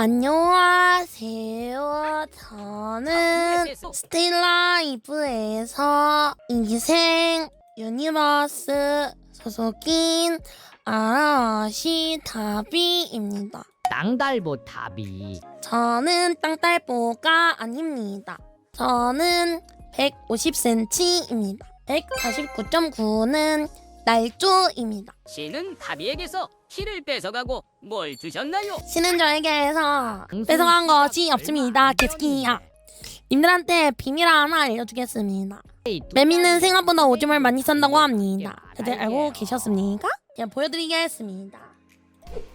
안녕하세요. 저는 스틸라이브에서 인기생 유니버스 소속인 아라시 다비입니다. 땅달보 탑이 저는 땅딸보가 아닙니다. 저는 150cm입니다. 149.9는 날조입니다. 씨는 타비에게서 키를 뺏어가고 뭘 드셨나요? 신은 저에게서 뺏어간 것이 없습니다. 개새끼야. 님들한테 비밀 하나 알려주겠습니다. 매미는 생각보다 오줌을 많이 싼다고 합니다. 다들 알고 계셨습니까? 제가 보여드리겠습니다.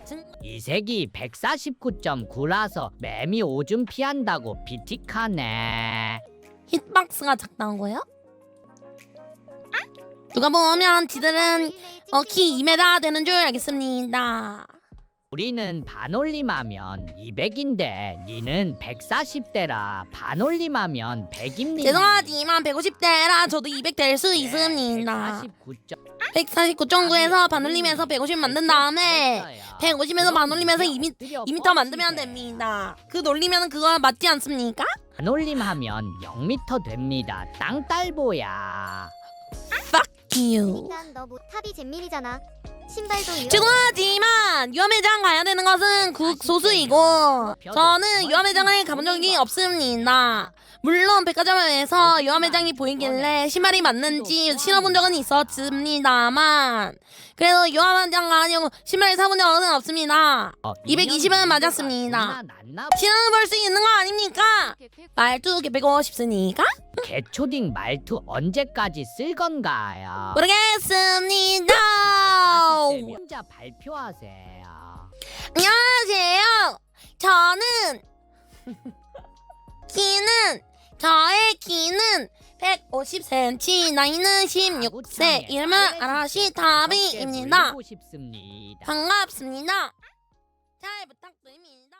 증- 이색이 149.9라서 매미 오줌 피한다고 비틱하네 hit박스가 작다고요? 누가 보면 지들은 어, 키 2m 되는 줄 알겠습니다. 우리는 반올림하면 200인데 니는 140대라 반올림하면 100입니다 죄송하지만 150대라 저도 200 될 수 있습니다. 149.9 149.9에서 반올림해서 150 만든 다음에 150에서 반올림해서 2m, 2m 만들면 됩니다. 그 논리면 그거 맞지 않습니까? 반올림하면 0m 됩니다 땅딸보야 you. 일단 너 모탑이 잼민이잖아. 신발도 죄송하지만 유아매장 가야 되는 것은 국소수이고 저는 유아매장을 가본 적이 없습니다. 물론 백화점에서 유아매장이 보이길래 신발이 맞는지 신어본 적은 있었습니다만 그래도 유아매장 가려고 신발을 사본 적은 없습니다. 어, 220은 맞았습니다. 신어볼 수 있는 거 아닙니까? 말투 개빼고 싶으니까? 개초딩 말투 언제까지 쓸 건가요? 모르겠습니다. 혼자 발표하세요. 안녕하세요. 저는 키는 저의 키는 150cm, 나이는 16세, 이름은 아라시 다비입니다. 싶습니다. 반갑습니다. 잘 부탁드립니다.